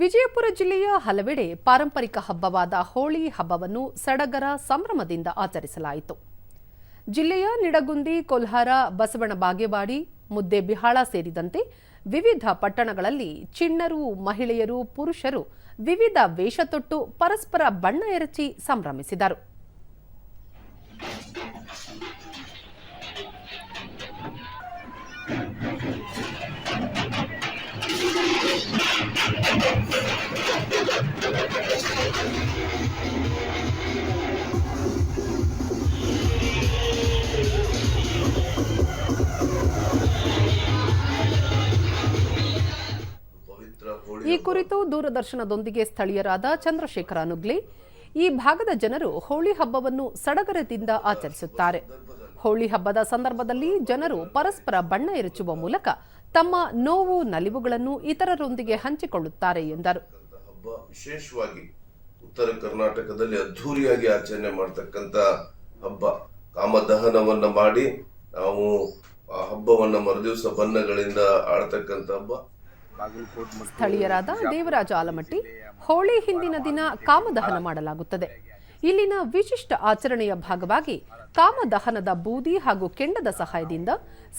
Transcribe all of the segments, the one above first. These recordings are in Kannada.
ವಿಜಯಪುರ ಜಿಲ್ಲೆಯ ಹಲವೆಡೆ ಪಾರಂಪರಿಕ ಹಬ್ಬವಾದ ಹೋಳಿ ಹಬ್ಬವನ್ನು ಸಡಗರ ಸಂಭ್ರಮದಿಂದ ಆಚರಿಸಲಾಯಿತು. ಜಿಲ್ಲೆಯ ನಿಡಗುಂದಿ, ಕೊಲ್ಹಾರ ಬಸವಣ ಬಾಗೇವಾಡಿ ಮುದ್ದೆಬಿಹಾಳ ಸೇರಿದಂತೆ ವಿವಿಧ ಪಟ್ಟಣಗಳಲ್ಲಿ ಚಿಣ್ಣರು, ಮಹಿಳೆಯರು, ಪುರುಷರು ವಿವಿಧ ವೇಷ ತೊಟ್ಟು ಪರಸ್ಪರ ಬಣ್ಣ ಎರಚಿ ಸಂಭ್ರಮಿಸಿದರು. ಈ ಕುರಿತು ದೂರದರ್ಶನದೊಂದಿಗೆ ಸ್ಥಳೀಯರಾದ ಚಂದ್ರಶೇಖರ ನುಗ್ಲಿ. ಈ ಭಾಗದ ಜನರು ಹೋಳಿ ಹಬ್ಬವನ್ನು ಸಡಗರದಿಂದ ಆಚರಿಸುತ್ತಾರೆ. ಹೋಳಿ ಹಬ್ಬದ ಸಂದರ್ಭದಲ್ಲಿ ಜನರು ಪರಸ್ಪರ ಬಣ್ಣ ಎರಚುವ ಮೂಲಕ ತಮ್ಮ ನೋವು ನಲಿವುಗಳನ್ನು ಇತರರೊಂದಿಗೆ ಹಂಚಿಕೊಳ್ಳುತ್ತಾರೆ ಎಂದರು. ವಿಶೇಷವಾಗಿ ಉತ್ತರ ಕರ್ನಾಟಕದಲ್ಲಿ ಅದ್ಧೂರಿಯಾಗಿ ಆಚರಣೆ ಮಾಡತಕ್ಕಂತ ಹಬ್ಬ. ಕಾಮದಹನವನ್ನು ಮಾಡಿ ನಾವು ಆ ಹಬ್ಬವನ್ನ ಮರುದಿವಸ ಬಣ್ಣಗಳಿಂದ ಆಳ್ತಕ್ಕಂತ ಹಬ್ಬ. ಸ್ಥಳೀಯರಾದ ದೇವರಾಜ ಆಲಮಟ್ಟಿ ಹೋಳಿ ಹಿಂದಿನ ದಿನ ಕಾಮದಹನ ಮಾಡಲಾಗುತ್ತದೆ. ಇಲ್ಲಿನ ವಿಶಿಷ್ಟ ಆಚರಣೆಯ ಭಾಗವಾಗಿ ಕಾಮದಹನದ ಬೂದಿ ಹಾಗೂ ಕೆಂಡದ ಸಹಾಯದಿಂದ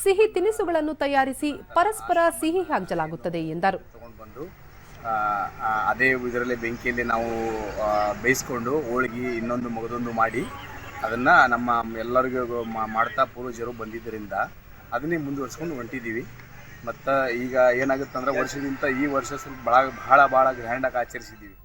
ಸಿಹಿ ತಿನಿಸುಗಳನ್ನು ತಯಾರಿಸಿ ಪರಸ್ಪರ ಸಿಹಿ ಹಂಚಲಾಗುತ್ತದೆ ಎಂದರು. ಅದೇ ಇದರಲ್ಲಿ ಬೆಂಕಿಯಲ್ಲಿ ನಾವು ಬೇಯಿಸ್ಕೊಂಡು ಹೋಳಿಗೆ ಇನ್ನೊಂದು ಮಗದೊಂದು ಮಾಡಿ ಅದನ್ನು ನಮ್ಮ ಎಲ್ಲರಿಗೂ ಮಾಡ್ತಾ ಪೂರ್ವಜರು ಬಂದಿದ್ದರಿಂದ ಅದನ್ನೇ ಮುಂದುವರ್ಸ್ಕೊಂಡು ಹೊಂಟಿದ್ದೀವಿ. ಮತ್ತು ಈಗ ಏನಾಗುತ್ತೆ ಅಂದ್ರೆ ವರ್ಷದಿಂದ ಈ ವರ್ಷ ಸ್ವಲ್ಪ ಭಾಳ ಭಾಳ ಭಾಳ ಗ್ರ್ಯಾಂಡಾಗಿ ಆಚರಿಸಿದ್ದೀವಿ